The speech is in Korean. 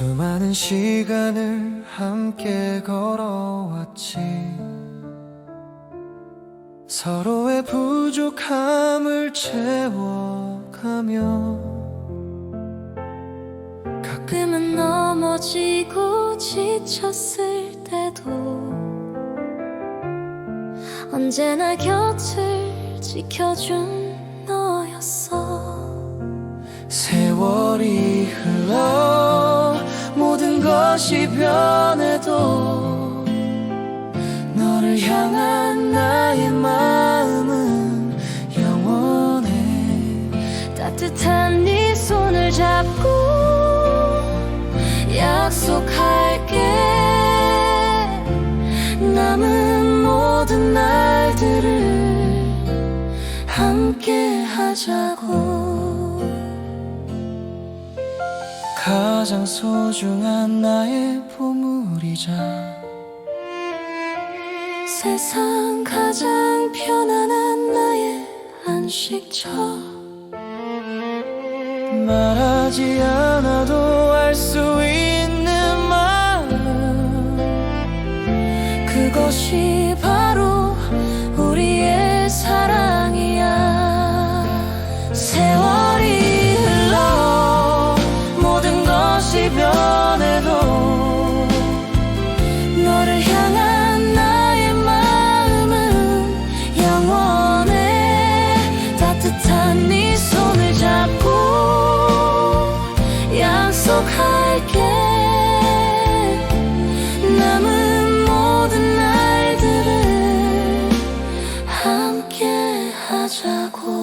수많은 시간을 함께 걸어왔지. 서로의 부족함을 채워가며 가끔은 넘어지고 지쳤을 때도 언제나 곁을 지켜준 너였어 것이 변해도 너를 향한 나의 마음은 영원해. 따뜻한 네 손을 잡고 약속할게. 남은 모든 날들을 함께 하자고 가장 소중한 나의 보물이자 세상 가장 편안한 나의 안식처. 말하지 않아도 알 수 있는 마음. 그것이 바로 우리의 사랑이야. 세월 따뜻한 네 손을 잡고 약속할게. 남은 모든 날들을 함께 하자고